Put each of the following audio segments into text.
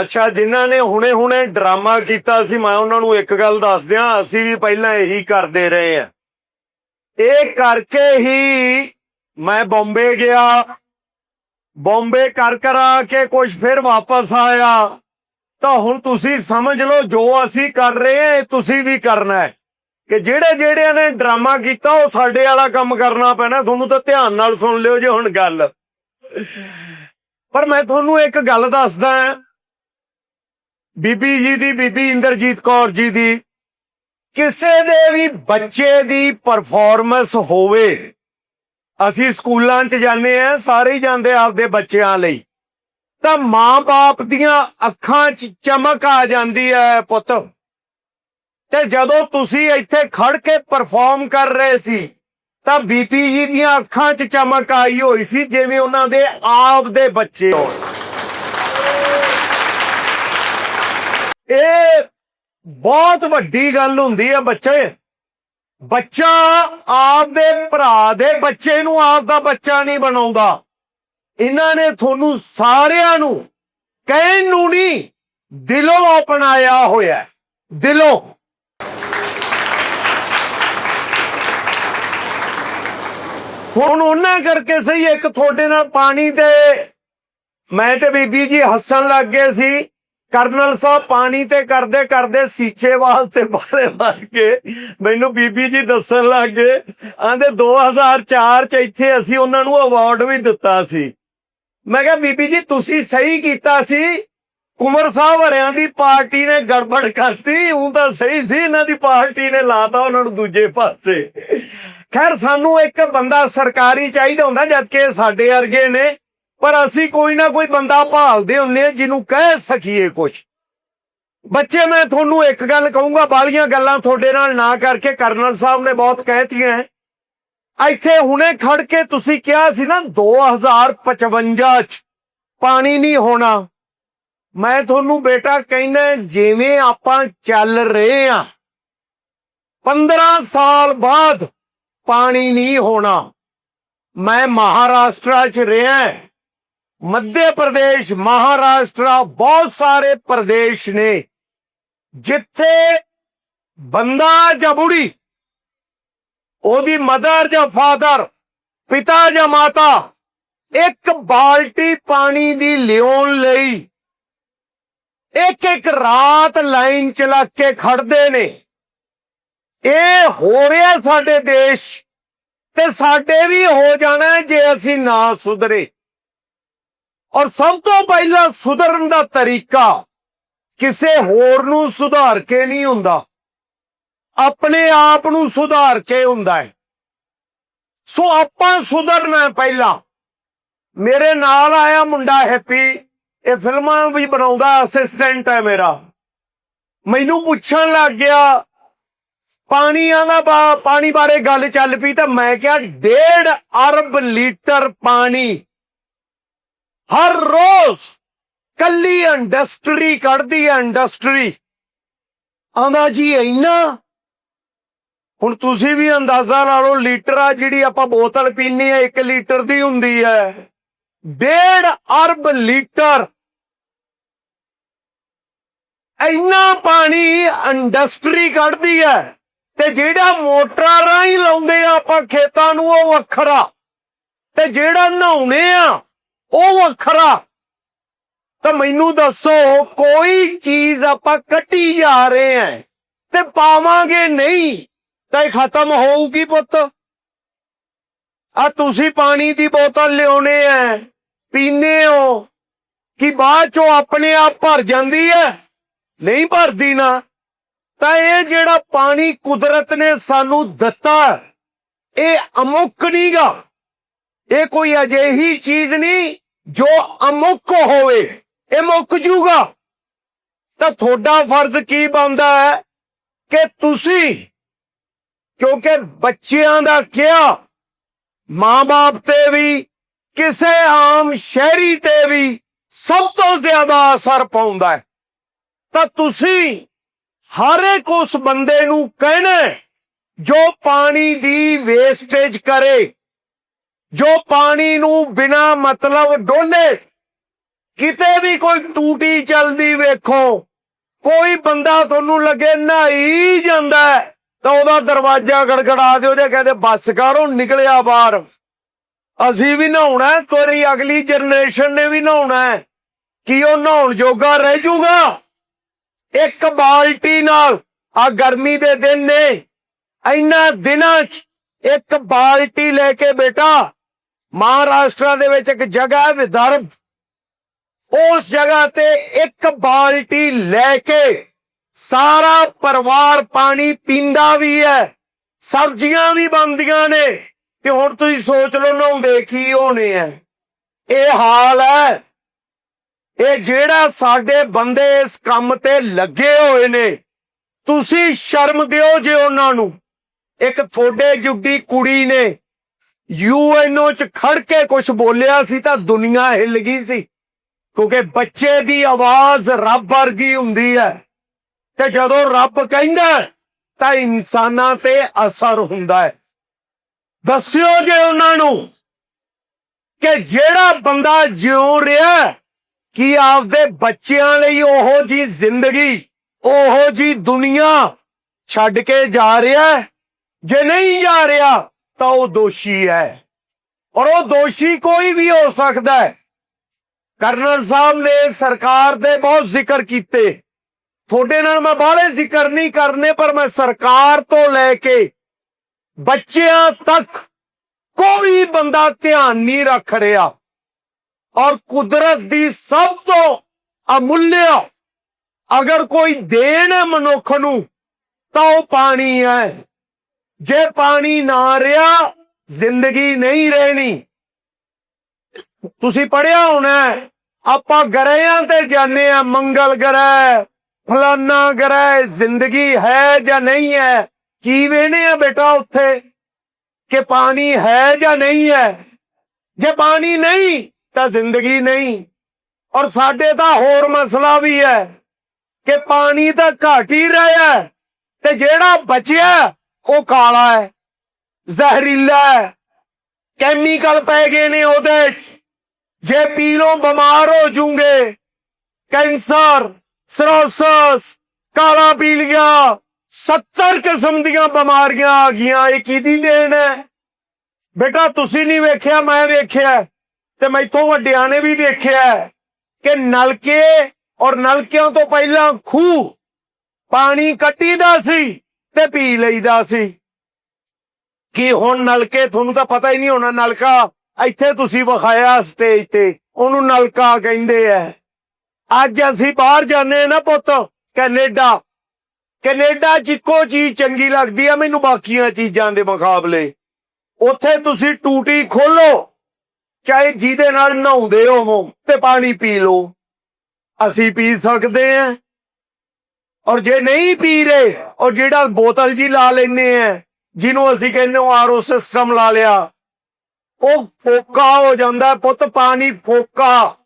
ਅੱਛਾ, ਜਿਨ੍ਹਾਂ ਨੇ ਹੁਣੇ-ਹੁਣੇ ਡਰਾਮਾ ਕੀਤਾ ਸੀ, ਮੈਂ ਉਹਨਾਂ ਨੂੰ ਇੱਕ ਗੱਲ ਦੱਸ ਦਿਆਂ ਅਸੀਂ ਵੀ ਪਹਿਲਾਂ ਇਹੀ ਕਰਦੇ ਰਹੇ ਆ ਇਹ ਕਰਕੇ ਹੀ ਮੈਂ ਬੰਬੇ ਗਿਆ। ਬੰਬੇ ਕਰ ਕਰਾ ਕੇ ਕੁਝ ਫਿਰ ਵਾਪਸ ਆਇਆ। ਤਾਂ ਹੁਣ ਤੁਸੀਂ ਸਮਝ ਲਓ, ਜੋ ਅਸੀਂ ਕਰ ਰਹੇ ਹਾਂ, ਇਹ ਤੁਸੀਂ ਵੀ ਕਰਨਾ ਹੈ। ਕਿ ਜਿਹੜੇ ਜਿਹੜਿਆਂ ਨੇ ਡਰਾਮਾ ਕੀਤਾ, ਉਹ ਸਾਡੇ ਵਾਲਾ ਕੰਮ ਕਰਨਾ ਪੈਣਾ। ਤੁਹਾਨੂੰ ਤਾਂ ਧਿਆਨ ਨਾਲ ਸੁਣ ਲਿਓ ਜੇ ਹੁਣ ਗੱਲ। ਪਰ ਮੈਂ ਤੁਹਾਨੂੰ ਇੱਕ ਗੱਲ ਦੱਸਦਾ ਬੀਬੀ ਜੀ ਦੀ, ਬੀਬੀ ਇੰਦਰਜੀਤ ਕੌਰ ਜੀ ਦੀ। ਕਿਸੇ ਦੇ ਵੀ ਬੱਚੇ ਦੀ ਪਰਫਾਰਮੈਂਸ ਹੋਵੇ, ਅਸੀਂ ਸਕੂਲਾਂ 'ਚ ਜਾਂਦੇ ਆ ਸਾਰੇ ਹੀ ਜਾਂਦੇ ਆਪਦੇ ਬੱਚਿਆਂ ਲਈ। ਤਾਂ ਮਾਂ-ਬਾਪ ਦੀਆਂ ਅੱਖਾਂ 'ਚ ਚਮਕ ਆ ਜਾਂਦੀ ਹੈ ਪੁੱਤ। ਤੇ ਜਦੋਂ ਤੁਸੀਂ ਇੱਥੇ ਖੜ ਕੇ ਪਰਫਾਰਮ ਕਰ ਰਹੇ ਸੀ, ਤਾਂ ਬੀਪੀ ਜੀ ਦੀਆਂ ਅੱਖਾਂ 'ਚ ਚਮਕ ਆਈ ਹੋਈ ਸੀ, ਜਿਵੇਂ ਉਹਨਾਂ ਦੇ ਆਪ ਦੇ ਬੱਚੇ ਹੋਣ। ਇਹ ਬਹੁਤ ਵੱਡੀ ਗੱਲ ਹੁੰਦੀ ਹੈ ਬੱਚੇ। ਬੱਚਾ ਆਪ ਦੇ ਭਰਾ ਦੇ ਬੱਚੇ ਨੂੰ ਆਪ ਦਾ ਬੱਚਾ ਨਹੀਂ ਬਣਾਉਂਦਾ। ਇਹਨਾਂ ਨੇ ਤੁਹਾਨੂੰ ਸਾਰਿਆਂ ਨੂੰ ਕਹਿਣ ਨੂੰ ਨਹੀਂ, ਦਿਲੋਂ ਅਪਣਾਇਆ ਹੋਇਆ ਦਿਲੋਂ। ਹੁਣ ਉਹਨਾਂ ਕਰਕੇ ਸਹੀ, ਇੱਕ ਤੁਹਾਡੇ ਨਾਲ ਪਾਣੀ ਤੇ ਮੈਂ ਤੇ ਬੀਬੀ ਜੀ ਹੱਸਣ ਲੱਗ ਗਏ ਸੀ। ਕਰਨਲ ਸਾਹਿਬ, ਪਾਣੀ ਤੇ ਕਰਦੇ ਕਰਦੇ ਸੀਚੇਵਾਲ ਤੇ ਬਾਰੇ ਮਾਰ ਕੇ ਮੈਨੂੰ ਬੀਬੀ ਜੀ ਦੱਸਣ ਲੱਗ ਗਏ। ਆਂਦੇ 2004 ਚ ਇੱਥੇ ਅਸੀਂ ਉਹਨਾਂ ਨੂੰ ਅਵਾਰਡ ਵੀ ਦਿੱਤਾ ਸੀ। ਮੈਂ ਕਿਹਾ, ਬੀਬੀ ਜੀ, ਤੁਸੀਂ ਸਹੀ ਕੀਤਾ ਸੀ। ਕੁਮਰ ਸਾਹਿਬ ਹਰਿਆਂ ਦੀ ਪਾਰਟੀ ਨੇ ਗੜਬੜ ਕਰਤੀ। ਉਹ ਤਾਂ ਸਹੀ ਸੀ, ਇਹਨਾਂ ਦੀ ਪਾਰਟੀ ਨੇ ਲਾਤਾ ਉਹਨਾਂ ਨੂੰ ਦੂਜੇ ਪਾਸੇ। ਖੈਰ, ਸਾਨੂੰ ਇੱਕ ਬੰਦਾ ਸਰਕਾਰੀ ਚਾਹੀਦਾ ਹੁੰਦਾ ਜਦ ਕਿ ਸਾਡੇ ਵਰਗੇ ਨੇ। ਪਰ ਅਸੀਂ ਕੋਈ ਨਾ ਕੋਈ ਬੰਦਾ ਭਾਲਦੇ ਹੁੰਨੇ ਆ ਜਿਹਨੂੰ ਕਹਿ ਸਕੀਏ ਕੁਝ ਬੱਚੇ, ਮੈਂ ਤੁਹਾਨੂੰ ਇੱਕ ਗੱਲ ਕਹੂੰਗਾ ਬਾਲੀਆਂ ਗੱਲਾਂ ਤੁਹਾਡੇ ਨਾਲ ਨਾ ਕਰਕੇ ਕਰਨਲ ਸਾਹਿਬ ਨੇ ਬਹੁਤ ਕਹਿਤੀਆਂ ਇੱਥੇ ਹੁਣੇ ਖੜ ਕੇ ਤੁਸੀਂ ਕਿਹਾ ਸੀ ਨਾ 2055 ਚ ਪਾਣੀ ਨਹੀਂ ਹੋਣਾ। ਮੈਂ ਤੁਹਾਨੂੰ ਬੇਟਾ ਕਹਿੰਦਾ, ਜਿਵੇਂ ਆਪਾਂ ਚੱਲ ਰਹੇ ਆ 15 ਸਾਲ ਬਾਅਦ ਪਾਣੀ ਨਹੀਂ ਹੋਣਾ। ਮੈਂ ਮਹਾਰਾਸ਼ਟਰ ਚ ਰਿਹਾ। ਮੱਧ ਪ੍ਰਦੇਸ਼, ਮਹਾਰਾਸ਼ਟਰ, ਬਹੁਤ ਸਾਰੇ ਪ੍ਰਦੇਸ਼ ਨੇ ਜਿੱਥੇ ਬੰਦਾ ਜਾਂ ਬੁੜੀ, ਉਹਦੀ ਮਦਰ ਜਾਂ ਫਾਦਰ ਪਿਤਾ ਜਾਂ ਮਾਤਾ, ਇੱਕ ਬਾਲਟੀ ਪਾਣੀ ਦੀ ਲਿਆਉਣ ਲਈ ਇੱਕ ਇੱਕ ਰਾਤ ਲਾਈਨ ਚਲਾ ਕੇ ਖੜਦੇ ਨੇ। ਇਹ ਹੋ ਰਿਹਾ ਸਾਡੇ ਦੇਸ਼ ਤੇ ਸਾਡੇ ਵੀ ਹੋ ਜਾਣਾ ਜੇ ਅਸੀਂ ਨਾ ਸੁਧਰੇ। ਔਰ ਸਭ ਤੋਂ ਪਹਿਲਾਂ ਸੁਧਰਨ ਦਾ ਤਰੀਕਾ ਕਿਸੇ ਹੋਰ ਨੂੰ ਸੁਧਾਰ ਕੇ ਨਹੀਂ ਹੁੰਦਾ। ਆਪਣੇ ਆਪ ਨੂੰ ਸੁਧਾਰ ਕੇ ਹੁੰਦਾ ਹੈ। ਸੋ ਆਪਾਂ ਸੁਧਰਨਾ ਪਹਿਲਾਂ। ਮੇਰੇ ਨਾਲ ਆਇਆ ਮੁੰਡਾ ਹੈਪੀ, ਇਹ ਫਿਲਮਾਂ ਵੀ ਬਣਾਉਂਦਾ ਅਸਿਸਟੈਂਟ ਹੈ ਮੇਰਾ। ਮੈਨੂੰ ਪੁੱਛਣ ਲੱਗ ਗਿਆ, ਪਾਣੀਆਂ ਦਾ ਬਾ- ਪਾਣੀ ਬਾਰੇ ਗੱਲ ਚੱਲ ਪਈ ਤਾਂ ਮੈਂ ਕਿਹਾ 1.5 ਅਰਬ ਲੀਟਰ ਪਾਣੀ ਹਰ ਰੋਜ਼ ਕੱਲੀ ਇੰਡਸਟਰੀ ਕੱਢਦੀ ਹੈ ਇੰਡਸਟਰੀ ਆਂਦਾ ਜੀ ਇੰਨਾ। ਹੁਣ ਤੁਸੀਂ ਵੀ ਅੰਦਾਜ਼ਾ ਲਾ ਲਓ, ਲੀਟਰ ਆ ਜਿਹੜੀ ਆਪਾਂ ਬੋਤਲ ਪੀਨੇ ਆ 1 ਲੀਟਰ ਦੀ ਹੁੰਦੀ ਹੈ 1.5 ਅਰਬ ਲੀਟਰ। ਇੰਨਾ ਪਾਣੀ ਇੰਡਸਟਰੀ ਕੱਢਦੀ ਹੈ ਤੇ ਜਿਹੜਾ ਮੋਟਰਾਂ ਰਾਹੀਂ ਲਾਉਂਦੇ ਆ ਆਪਾਂ ਖੇਤਾਂ ਨੂੰ, ਉਹ ਵੱਖਰਾ। ਤੇ ਜਿਹੜਾ ਨਹਾਉਣੇ ਆ ਉਹ ਵੱਖਰਾ। ਤਾਂ ਮੈਨੂੰ ਦੱਸੋ, ਕੋਈ ਚੀਜ਼ ਆਪਾਂ ਕੱਟੀ ਜਾ ਰਹੇ ਆ ਤੇ ਪਾਵਾਂਗੇ ਨਹੀਂ, ਤਾਂ ਇਹ ਖਤਮ ਹੋਊਗੀ ਪੁੱਤ। ਆ ਤੁਸੀਂ ਪਾਣੀ ਦੀ ਬੋਤਲ ਲਿਆਉਣੇ ਆ ਪੀਨੇ ਹੋ ਕਿ ਬਾਅਦ ਚੋਂ ਆਪਣੇ ਆਪ ਭਰ ਜਾਂਦੀ ਹੈ ਨਹੀਂ ਭਰਦੀ ਨਾ। ਤਾਂ ਇਹ ਜਿਹੜਾ ਪਾਣੀ ਕੁਦਰਤ ਨੇ ਸਾਨੂੰ ਦਿੱਤਾ, ਇਹ ਅਮੁੱਕ ਨਹੀਂਗਾ ਇਹ ਕੋਈ ਅਜਿਹੀ ਚੀਜ਼ ਨਹੀਂ ਜੋ ਅਮੁੱਕ ਹੋਵੇ, ਇਹ ਮੁੱਕ ਜੂਗਾ। ਤਾਂ ਤੁਹਾਡਾ ਫਰਜ਼ ਕੀ ਬਣਦਾ ਹੈ ਕਿ ਤੁਸੀਂ, ਕਿਉਂਕਿ ਬੱਚਿਆਂ ਦਾ ਕਿਹਾ, ਮਾਂ-ਬਾਪ ਤੇ ਵੀ, ਕਿਸੇ ਆਮ ਸ਼ਹਿਰੀ ਤੇ ਵੀ ਸਭ ਤੋਂ ਜ਼ਿਆਦਾ ਅਸਰ ਪਾਉਂਦਾ ਹੈ। ਤਾਂ ਤੁਸੀਂ ਹਰ ਇੱਕ ਉਸ ਬੰਦੇ ਨੂੰ ਕਹਿਣਾ ਜੋ ਪਾਣੀ ਦੀ ਵੇਸਟੇਜ ਕਰੇ ਜੋ ਪਾਣੀ ਨੂੰ ਬਿਨਾ ਮਤਲਬ ਡੋਲੇ, ਕਿਤੇ ਵੀ ਕੋਈ ਟੂਟੀ ਚੱਲਦੀ ਵੇਖੋ, ਕੋਈ ਬੰਦਾ ਤੁਹਾਨੂੰ ਲੱਗੇ ਨਹਾਈ ਜਾਂਦਾ ਤਾਂ ਉਹਦਾ ਦਰਵਾਜ਼ਾ ਗੜਗੜਾ ਦਿਓ ਜੇ ਕਹਿੰਦੇ ਬੱਸ ਕਰ ਨਿਕਲਿਆ ਬਾਹਰ। ਅਸੀਂ ਵੀ ਨਹਾਉਣਾ ਤੇਰੀ ਅਗਲੀ ਜਨਰੇਸ਼ਨ ਨੇ ਵੀ ਨਹਾਉਣਾ ਹੈ। ਕੀ ਉਹ ਨਹਾਉਣ ਜੋਗਾ ਰਹਿ ਜੂਗਾ? ਇੱਕ ਬਾਲਟੀ ਨਾਲ, ਆ ਗਰਮੀ ਦੇ ਦਿਨ ਨੇ, ਇੰਨਾ ਦਿਨਾਂ ਚ ਇੱਕ ਬਾਲਟੀ ਲੈ ਕੇ ਬੇਟਾ ਮਹਾਰਾਸ਼ਟਰ ਦੇ ਵਿੱਚ ਇੱਕ ਜਗ੍ਹਾ ਹੈ ਵਿਦਰਭ। ਉਸ ਜਗ੍ਹਾ ਤੇ ਇੱਕ ਬਾਲਟੀ ਲੈ ਕੇ ਸਾਰਾ ਪਰਿਵਾਰ ਪਾਣੀ ਪੀਂਦਾ ਵੀ ਹੈ। ਸਬਜ਼ੀਆਂ ਵੀ ਬਣਦੀਆਂ ਨੇ। ਤੇ ਹੁਣ ਤੁਸੀਂ ਸੋਚ ਲਓ, ਨਹਾਉਂਦੇ ਕੀ ਹੋਣੇ ਆ। ਇਹ ਹਾਲ ਹੈ। ਇਹ ਜਿਹੜਾ ਸਾਡੇ ਬੰਦੇ ਇਸ ਕੰਮ ਤੇ ਲੱਗੇ ਹੋਏ ਨੇ, ਤੁਸੀਂ ਸ਼ਰਮ ਦਿਓ ਜੇ ਉਹਨਾਂ ਨੂੰ। ਇੱਕ ਥੋੜੇ ਜੁੱਡੀ ਕੁੜੀ ਨੇ ਯੂਐਨਓ ਚ ਖੜ ਕੇ ਕੁਝ ਬੋਲਿਆ ਸੀ ਤਾਂ ਦੁਨੀਆ ਹਿੱਲ ਗਈ ਸੀ। ਕਿਉਂਕਿ ਬੱਚੇ ਦੀ ਆਵਾਜ਼ ਰੱਬ ਵਰਗੀ ਹੁੰਦੀ ਹੈ। ਤੇ ਜਦੋਂ ਰੱਬ ਕਹਿੰਦਾ ਤਾਂ ਇਨਸਾਨਾਂ ਤੇ ਅਸਰ ਹੁੰਦਾ ਹੈ। ਦੱਸਿਓ ਜੇ ਉਹਨਾਂ ਨੂੰ ਕਿ ਜਿਹੜਾ ਬੰਦਾ ਜਿਉ ਰਿਹਾ ਕਿ ਆਪਦੇ ਬੱਚਿਆਂ ਲਈ ਉਹੋ ਜੀ ਜ਼ਿੰਦਗੀ, ਉਹੋ ਜੀ ਦੁਨੀਆ ਛੱਡ ਕੇ ਜਾ ਰਿਹਾ ਜੇ ਨਹੀਂ ਜਾ ਰਿਹਾ ਤਾਂ ਉਹ ਦੋਸ਼ੀ ਹੈ। ਔਰ ਉਹ ਦੋਸ਼ੀ ਕੋਈ ਵੀ ਹੋ ਸਕਦਾ ਹੈ। ਕਰਨਲ ਸਾਹਿਬ ਨੇ ਸਰਕਾਰ ਦੇ ਬਹੁਤ ਜ਼ਿਕਰ ਕੀਤੇ। ਤੁਹਾਡੇ ਨਾਲ ਮੈਂ ਬਾਹਲੇ ਜ਼ਿਕਰ ਨਹੀਂ ਕਰਨੇ, ਪਰ ਮੈਂ ਸਰਕਾਰ ਤੋਂ ਲੈ ਕੇ ਬੱਚਿਆਂ ਤੱਕ ਕੋਈ ਬੰਦਾ ਧਿਆਨ ਨਹੀਂ ਰੱਖ ਰਿਹਾ। ਔਰ ਕੁਦਰਤ ਦੀ ਸਭ ਤੋਂ ਅਮੁੱਲਿਆ ਅਗਰ ਕੋਈ ਦੇਣ ਹੈ ਮਨੁੱਖ ਨੂੰ, ਤਾਂ ਉਹ ਪਾਣੀ ਹੈ। ਜੇ ਪਾਣੀ ਨਾ ਰਿਹਾ, ਜ਼ਿੰਦਗੀ ਨਹੀਂ ਰਹਿਣੀ। ਤੁਸੀਂ ਪੜਿਆ ਹੋਣਾ ਆਪਾਂ ਗ੍ਰਹਿਆਂ ਤੇ ਜਾਂਦੇ ਆ ਮੰਗਲ ਗ੍ਰਹਿ, ਫਲਾਨਾ ਗ੍ਰਹਿ, ਜ਼ਿੰਦਗੀ ਹੈ ਜਾਂ ਨਹੀਂ ਹੈ? ਕੀ ਵੇਣੇ ਆ ਬੇਟਾ ਉੱਥੇ ਕਿ ਪਾਣੀ ਹੈ ਜਾਂ ਨਹੀਂ ਹੈ? ਜੇ ਪਾਣੀ ਨਹੀਂ, ਤਾਂ ਜ਼ਿੰਦਗੀ ਨਹੀਂ। ਔਰ ਸਾਡੇ ਤਾਂ ਹੋਰ ਮਸਲਾ ਵੀ ਹੈ ਕਿ ਪਾਣੀ ਤਾਂ ਘਟ ਹੀ ਰਿਹਾ ਤੇ ਜਿਹੜਾ ਬਚਿਆ ਉਹ ਕਾਲਾ ਹੈ, ਜ਼ਹਿਰੀਲਾ ਹੈ ਕੈਮੀਕਲ ਪੈ ਗਏ ਨੇ ਉਹਦੇ। ਜੇ ਪੀ ਲੋ ਬਿਮਾਰ ਹੋ ਜੂਗੇ, ਕੈਂਸਰ ਸਰੋਸਸ ਕਾਲਾ ਪੀਲੀਆ 70 ਕਿਸਮ ਦੀਆਂ ਬਿਮਾਰੀਆਂ ਆ ਗਈਆਂ, ਇਹ ਕਿਹਦੀ ਦੇਣ ਹੈ? ਬੇਟਾ, ਤੁਸੀਂ ਨਹੀਂ ਵੇਖਿਆ, ਮੈਂ ਵੇਖਿਆ ਤੇ ਮੈਥੋਂ ਵੱਡਿਆਂ ਨੇ ਵੀ ਵੇਖਿਆ ਕਿ ਨਲਕੇ ਔਰ ਨਲਕਿਆਂ ਤੋਂ ਪਹਿਲਾਂ ਖੂਹ ਪਾਣੀ ਕੱਟੀਦਾ ਸੀ। ਤੇ ਪੀ ਲਈਦਾ ਸੀ। ਕਿ ਹੁਣ ਨਲਕੇ, ਤੁਹਾਨੂੰ ਤਾਂ ਪਤਾ ਹੀ ਨਹੀਂ ਹੋਣਾ ਨਲਕਾ ਇੱਥੇ ਤੁਸੀਂ ਵਿਖਾਇਆ ਸਟੇਜ ਤੇ, ਉਹਨੂੰ ਨਲਕਾ ਕਹਿੰਦੇ ਆ ਅੱਜ ਅਸੀਂ ਬਾਹਰ ਜਾਂਦੇ ਨਾ ਪੁੱਤ, ਕੈਨੇਡਾ। ਕੈਨੇਡਾ 'ਚ ਇੱਕੋ ਚੀਜ਼ ਚੰਗੀ ਲੱਗਦੀ ਆ ਮੈਨੂੰ ਬਾਕੀਆਂ ਚੀਜ਼ਾਂ ਦੇ ਮੁਕਾਬਲੇ। ਉੱਥੇ ਤੁਸੀਂ ਟੂਟੀ ਖੋਲੋ, ਚਾਹੇ ਜਿਹਦੇ ਨਾਲ ਨਹਾਉਂਦੇ ਹੋਵੋ ਤੇ ਪਾਣੀ ਪੀ ਲਓ। ਅਸੀਂ ਪੀ ਸਕਦੇ ਆ ਔਰ ਜੇ ਨਹੀਂ ਪੀ ਰਹੇ ਔਰ ਜਿਹੜਾ ਬੋਤਲ ਜੀ ਲਾ ਲੈਨੇ ਆ, ਜਿਹਨੂੰ ਅਸੀਂ ਕਹਿੰਦੇ ਹਾਂ ਆਰਓ ਸਿਸਟਮ ਲਾ ਲਿਆ, ਉਹ ਫੋਕਾ ਹੋ ਜਾਂਦਾ ਪੁੱਤ ਪਾਣੀ ਫੋਕਾ,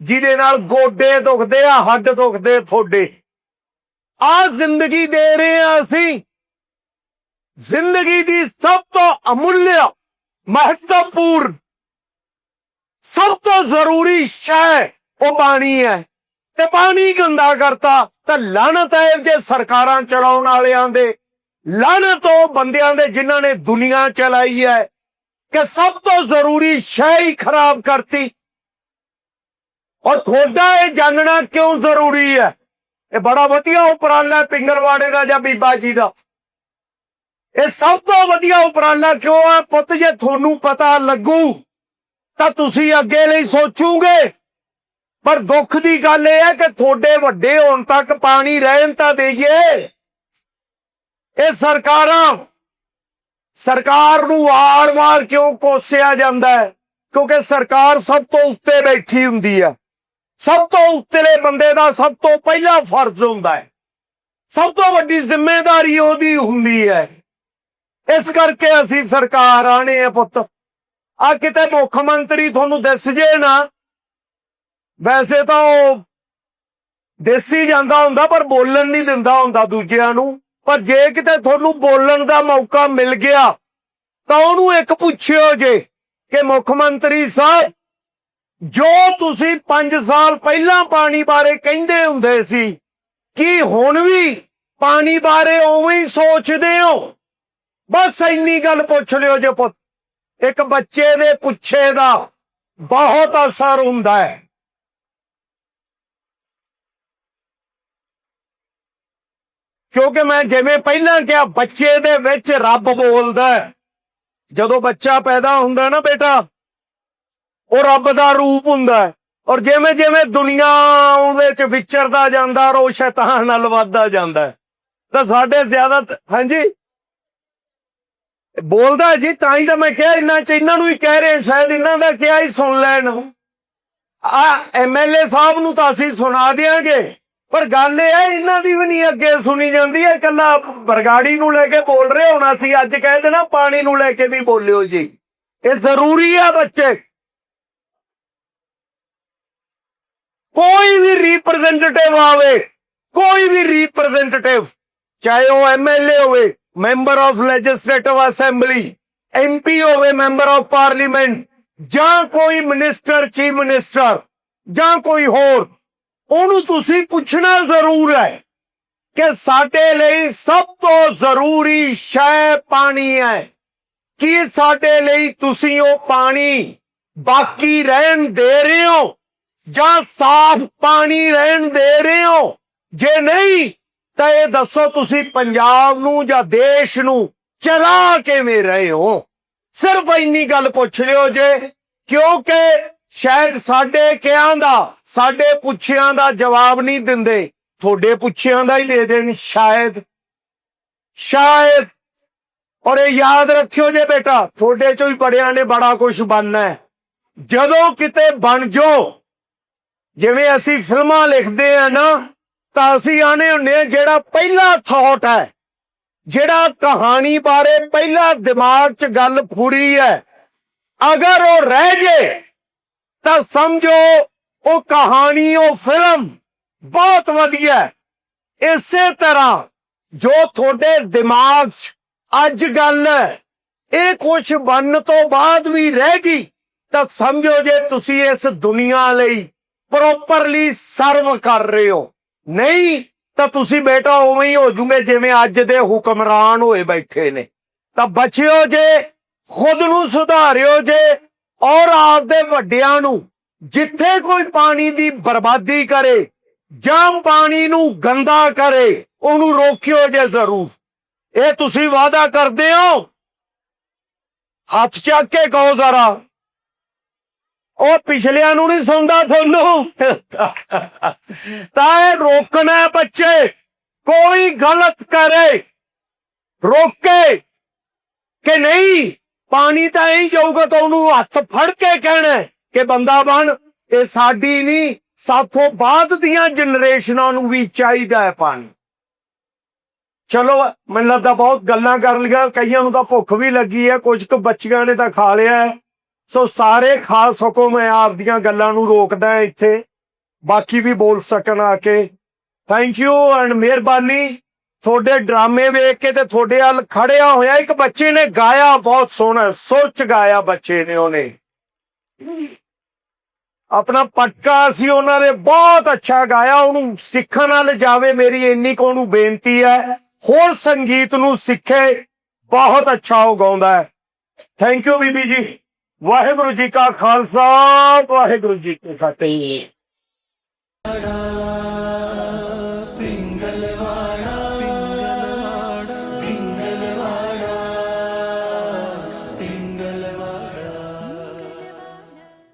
ਜਿਹਦੇ ਨਾਲ ਗੋਡੇ ਦੁਖਦੇ ਆ, ਹੱਡ ਦੁਖਦੇ ਥੋੜੇ ਆ ਜ਼ਿੰਦਗੀ ਦੇ ਰਹੇ ਆ ਅਸੀਂ। ਜ਼ਿੰਦਗੀ ਦੀ ਸਭ ਤੋਂ ਅਮੁੱਲਿਆ ਮਹੱਤਵਪੂਰਨ, ਸਭ ਤੋਂ ਜ਼ਰੂਰੀ ਸ਼ੈ ਉਹ ਪਾਣੀ ਹੈ। ਤੇ ਪਾਣੀ ਗੰਦਾ ਕਰਤਾ ਤਾਂ ਲਾਨਤ ਹੈ ਜੇ ਸਰਕਾਰਾਂ ਚਲਾਉਣ ਵਾਲਿਆਂ ਦੇ। ਲਾਨਤ ਉਹ ਬੰਦਿਆਂ ਦੇ ਜਿਨ੍ਹਾਂ ਨੇ ਦੁਨੀਆ ਚਲਾਈ ਹੈ ਕਿ ਸਭ ਤੋਂ ਜ਼ਰੂਰੀ ਸ਼ੈ ਹੀ ਖਰਾਬ ਕਰਤੀ। ਔਰ ਤੁਹਾਡਾ ਇਹ ਜਾਣਨਾ ਕਿਉਂ ਜ਼ਰੂਰੀ ਹੈ? ਇਹ ਬੜਾ ਵਧੀਆ ਉਪਰਾਲਾ ਪਿੰਗਲਵਾੜੇ ਦਾ ਜਾਂ ਬੀਬਾ ਜੀ ਦਾ। ਇਹ ਸਭ ਤੋਂ ਵਧੀਆ ਉਪਰਾਲਾ ਕਿਉਂ ਹੈ? ਪੁੱਤ, ਜੇ ਤੁਹਾਨੂੰ ਪਤਾ ਲੱਗੂ ਤਾਂ ਤੁਸੀਂ ਅੱਗੇ ਲਈ ਸੋਚੋਗੇ। ਪਰ ਦੁੱਖ ਦੀ ਗੱਲ ਇਹ ਹੈ ਕਿ ਤੁਹਾਡੇ ਵੱਡੇ ਹੋਣ ਤੱਕ ਪਾਣੀ ਰਹਿਣ ਤਾਂ ਦੇਈਏ। ਇਹ ਸਰਕਾਰਾਂ, ਸਰਕਾਰ ਨੂੰ ਵਾਰ-ਵਾਰ ਕਿਉਂ ਕੋਸਿਆ ਜਾਂਦਾ ਹੈ? ਕਿਉਂਕਿ ਸਰਕਾਰ ਸਭ ਤੋਂ ਉੱਤੇ ਬੈਠੀ ਹੁੰਦੀ ਹੈ। ਸਭ ਤੋਂ ਉੱਤਲੇ ਬੰਦੇ ਦਾ ਸਭ ਤੋਂ ਪਹਿਲਾ ਫਰਜ਼ ਹੁੰਦਾ ਹੈ। ਸਭ ਤੋਂ ਵੱਡੀ ਜ਼ਿੰਮੇਵਾਰੀ ਉਹਦੀ ਹੁੰਦੀ ਹੈ। ਇਸ ਕਰਕੇ ਅਸੀਂ ਸਰਕਾਰ ਆਣੇ ਆ ਪੁੱਤ। ਆ ਕਿਤੇ ਮੁੱਖ ਮੰਤਰੀ ਤੁਹਾਨੂੰ ਦੱਸ ਜੇ ਨਾ ਵੈਸੇ ਤਾਂ ਉਹ ਦੇਸੀ ਜਾਂਦਾ ਹੁੰਦਾ, ਪਰ ਬੋਲਣ ਨਹੀਂ ਦਿੰਦਾ ਹੁੰਦਾ ਦੂਜਿਆਂ ਨੂੰ। ਪਰ ਜੇ ਕਿਤੇ ਤੁਹਾਨੂੰ ਬੋਲਣ ਦਾ ਮੌਕਾ ਮਿਲ ਗਿਆ, ਤਾਂ ਉਹਨੂੰ ਇੱਕ ਪੁੱਛਿਓ ਜੇ ਕਿ ਮੁੱਖ ਮੰਤਰੀ ਸਾਹਿਬ, ਜੋ ਤੁਸੀਂ 5 ਸਾਲ ਪਹਿਲਾਂ ਪਾਣੀ ਬਾਰੇ ਕਹਿੰਦੇ ਹੁੰਦੇ ਸੀ, ਕੀ ਹੁਣ ਵੀ ਪਾਣੀ ਬਾਰੇ ਉਵੇਂ ਹੀ ਸੋਚਦੇ ਹੋ? ਬਸ ਇੰਨੀ ਗੱਲ ਪੁੱਛ ਲਿਓ ਜੇ ਪੁੱਤ। ਇੱਕ ਬੱਚੇ ਦੇ ਪੁੱਛੇ ਦਾ ਬਹੁਤ ਅਸਰ ਹੁੰਦਾ ਹੈ। ਕਿਉਂਕਿ ਮੈਂ ਜਿਵੇਂ ਪਹਿਲਾਂ ਕਿਹਾ, ਬੱਚੇ ਦੇ ਵਿੱਚ ਰੱਬ ਬੋਲਦਾ ਜਦੋਂ ਬੱਚਾ ਪੈਦਾ ਹੁੰਦਾ ਨਾ ਬੇਟਾ, ਉਹ ਰੱਬ ਦਾ ਰੂਪ ਹੁੰਦਾ ਔਰ ਜਿਵੇਂ ਜਿਵੇਂ ਦੁਨੀਆ ਉਹਦੇ ਚ ਵਿਚਰਦਾ ਜਾਂਦਾ, ਔਰ ਉਹ ਸ਼ੈਤਾਨ ਨਾਲ ਵੱਧਦਾ ਜਾਂਦਾ ਤਾਂ ਸਾਡੇ ਜ਼ਿਆਦਾ ਹਾਂਜੀ? ਬੋਲਦਾ ਜੀ, ਤਾਂ ਹੀ ਤਾਂ ਮੈਂ ਕਿਹਾ, ਇਹਨਾਂ ਚ ਇਹਨਾਂ ਨੂੰ ਹੀ ਕਹਿ ਰਹੇ ਸ਼ਾਇਦ ਇਹਨਾਂ ਦਾ ਕਿਹਾ ਹੀ ਸੁਣ ਲੈਣ। ਆ ਐਮਐਲਏ ਸਾਹਿਬ ਨੂੰ ਤਾਂ ਅਸੀਂ ਸੁਣਾ ਦਿਆਂਗੇ। ਪਰ ਗੱਲ ਇਹ ਹੈ, ਇਹਨਾਂ ਦੀ ਵੀ ਨਹੀਂ ਅੱਗੇ ਸੁਣੀ ਜਾਂਦੀ ਹੈ ਇਕੱਲਾ ਬਰਗਾੜੀ ਨੂੰ ਲੈ ਕੇ ਬੋਲ ਰਹੇ ਹੁਣ ਅਸੀਂ ਅੱਜ ਕਹਿ ਦੇਣਾ ਪਾਣੀ ਨੂੰ ਲੈ ਕੇ ਵੀ ਬੋਲਿਓ ਜੀ। ਇਹ ਜ਼ਰੂਰੀ ਹੈ ਬੱਚੇ। ਕੋਈ ਵੀ ਰਿਪਰੈਜ਼ੈਂਟੇਟਿਵ ਆਵੇ, ਕੋਈ ਵੀ ਰਿਪਰੈਜ਼ੈਂਟੇਟਿਵ ਚਾਹੇ ਉਹ ਐਮਐਲਏ ਹੋਵੇ member of legislative assembly MP ਹੋਵੇ ਮੈਂਬਰ ਆਫ ਪਾਰਲੀਮੈਂਟ ਜਾਂ ਕੋਈ ਮਿਨਿਸਟਰ ਚੀਫ ਮਿਨਿਸਟਰ ਜਾਂ ਕੋਈ ਹੋਰ ਉਹਨੂੰ ਤੁਸੀਂ ਪੁੱਛਣਾ ਜ਼ਰੂਰ ਹੈ ਕਿ ਸਾਡੇ ਲਈ ਸਭ ਤੋਂ ਜ਼ਰੂਰੀ ਸ਼ੈ ਪਾਣੀ ਹੈ। ਕੀ ਸਾਡੇ ਲਈ ਤੁਸੀਂ ਉਹ ਪਾਣੀ ਬਾਕੀ ਰਹਿਣ ਦੇ ਰਹੇ ਹੋ ਜਾਂ ਸਾਫ਼ ਪਾਣੀ ਰਹਿਣ ਦੇ ਰਹੇ ਹੋ? ਜੇ ਨਹੀਂ, ਤਾਂ ਇਹ ਦੱਸੋ ਤੁਸੀਂ ਪੰਜਾਬ ਨੂੰ ਜਾਂ ਦੇਸ਼ ਨੂੰ ਚਲਾ ਕਿਵੇਂ ਰਹੇ ਹੋ? ਸਿਰਫ ਇੰਨੀ ਗੱਲ ਪੁੱਛ ਲਿਓ ਜੇ, ਕਿਉਂਕਿ ਸ਼ਾਇਦ ਸਾਡੇ ਕਿਆਂ ਦਾ ਸਾਡੇ ਪੁੱਛਿਆਂ ਦਾ ਜਵਾਬ ਨਹੀਂ ਦਿੰਦੇ, ਤੁਹਾਡੇ ਪੁੱਛਿਆਂ ਦਾ ਹੀ ਦੇ ਦੇਣ ਸ਼ਾਇਦ। ਸ਼ਾਇਦ। ਔਰ ਇਹ ਯਾਦ ਰੱਖਿਓ ਜੇ ਬੇਟਾ, ਤੁਹਾਡੇ ਚੋਂ ਹੀ ਬੜਿਆਂ ਨੇ ਬੜਾ ਕੁਝ ਬਣਨਾ ਹੈ। ਜਦੋਂ ਕਿਤੇ ਬਣ ਜਾਓ ਜਿਵੇਂ ਅਸੀਂ ਫਿਲਮਾਂ ਲਿਖਦੇ ਆ ਨਾ, ਤਾਂ ਅਸੀਂ ਆਨੇ ਹੁੰਨੇ ਆ ਜਿਹੜਾ ਪਹਿਲਾ ਥਾਟ ਹੈ, ਜਿਹੜਾ ਕਹਾਣੀ ਬਾਰੇ ਪਹਿਲਾ ਦਿਮਾਗ 'ਚ ਗੱਲ ਫੁਰੀ ਹੈ। ਅਗਰ ਉਹ ਰਹਿ ਜੇ, ਤਾਂ ਸਮਝੋ ਉਹ ਕਹਾਣੀ, ਉਹ ਫਿਲਮ ਬਹੁਤ ਵਧੀਆ ਇਸੇ ਤਰ੍ਹਾਂ ਜੋ ਤੁਹਾਡੇ ਦਿਮਾਗ 'ਚ ਅੱਜ ਗੱਲ ਇਹ ਕੁਝ ਬਣਨ ਤੋਂ ਬਾਅਦ ਵੀ ਰਹਿ ਗਈ, ਤਾਂ ਸਮਝੋ ਜੇ ਤੁਸੀਂ ਇਸ ਦੁਨੀਆ ਲਈ ਪ੍ਰੋਪਰਲੀ ਸਰਵ ਕਰ ਰਹੇ ਹੋ। ਨਹੀਂ, ਤਾਂ ਤੁਸੀਂ ਬੇਟਾ ਉਵੇਂ ਹੀ ਹੋ ਜੂਗੇ ਜਿਵੇਂ ਅੱਜ ਦੇ ਹੁਕਮਰਾਨ ਹੋਏ ਬੈਠੇ ਨੇ। ਤਾਂ ਬਚਿਓ ਜੇ, ਖੁਦ ਨੂੰ ਸੁਧਾਰਿਓ ਜੇ, ਔਰ ਆਪਦੇ ਵੱਡਿਆਂ ਨੂੰ ਜਿੱਥੇ ਕੋਈ ਪਾਣੀ ਦੀ ਬਰਬਾਦੀ ਕਰੇ ਜਾਂ ਪਾਣੀ ਨੂੰ ਗੰਦਾ ਕਰੇ, ਉਹਨੂੰ ਰੋਕਿਓ ਜੇ ਜ਼ਰੂਰ। ਇਹ ਤੁਸੀਂ ਵਾਅਦਾ ਕਰਦੇ ਹੋ? ਹੱਥ ਚੱਕ ਕੇ ਕਹੋ ਜ਼ਰਾ। ਉਹ ਪਿਛਲਿਆਂ ਨੂੰ ਨਹੀਂ ਸੁਣਦਾ ਤੁਹਾਨੂੰ? ਤਾਂ ਇਹ ਰੋਕਣਾ ਬੱਚੇ। ਕੋਈ ਗਲਤ ਕਰੇ, ਰੋਕੇ ਕਿ ਨਹੀਂ? ਪਾਣੀ ਤਾਂ ਇਹੀ ਜਾਊਗਾ ਤਾਂ ਉਹਨੂੰ ਹੱਥ ਫੜ ਕੇ ਕਹਿਣਾ ਕਿ ਬੰਦਾ ਬਣ, ਇਹ ਸਾਡੀ ਨਹੀਂ, ਸਾਥੋਂ ਬਾਅਦ ਦੀਆਂ ਜਨਰੇਸ਼ਨਾਂ ਨੂੰ ਵੀ ਚਾਹੀਦਾ ਹੈ ਪਾਣੀ। ਚਲੋ, ਮੈਨੂੰ ਲੱਗਦਾ ਬਹੁਤ ਗੱਲਾਂ ਕਰ ਲਈਆਂ, ਕਈਆਂ ਨੂੰ ਤਾਂ ਭੁੱਖ ਵੀ ਲੱਗੀ ਹੈ, ਕੁਝ ਕੁ ਬੱਚੀਆਂ ਨੇ ਤਾਂ ਖਾ ਲਿਆ ਹੈ। ਸੋ ਸਾਰੇ ਖਾ ਸਕੋ, ਮੈਂ ਆਪਦੀਆਂ ਗੱਲਾਂ ਨੂੰ ਰੋਕਦਾ ਇੱਥੇ। ਬਾਕੀ ਵੀ ਬੋਲ ਸਕਣ ਆ ਕੇ। ਥੈਂਕ ਯੂ ਐਂਡ ਮਿਹਰਬਾਨੀ। ਤੁਹਾਡੇ ਡਰਾਮੇ ਵੇਖ ਕੇ ਤੇ ਤੁਹਾਡੇ ਵੱਲ ਖੜਿਆ ਹੋਇਆ ਇੱਕ ਬੱਚੇ ਨੇ, ਗਾਇਆ ਬਹੁਤ ਸੋਹਣਾ ਸੋਚ ਗਾਇਆ ਬੱਚੇ ਨੇ ਉਹਨੇ। ਆਪਣਾ ਪਟਕਾ ਸੀ ਉਹਨਾਂ ਨੇ, ਬਹੁਤ ਅੱਛਾ ਗਾਇਆ, ਉਹਨੂੰ ਸਿੱਖਣ ਨਾਲ ਜਾਵੇ ਮੇਰੀ ਇੰਨੀ ਕੋ ਉਹਨੂੰ ਬੇਨਤੀ ਹੈ। ਹੋਰ ਸੰਗੀਤ ਨੂੰ ਸਿੱਖੇ, ਬਹੁਤ ਅੱਛਾ ਉਹ ਗਾਉਂਦਾ ਹੈ। ਥੈਂਕ ਯੂ ਬੀਬੀ ਜੀ। ਵਾਹਿਗੁਰੂ ਜੀ ਕਾ ਖਾਲਸਾ, ਵਾਹਿਗੁਰੂ ਜੀ ਕੀ ਫਤਿਹ।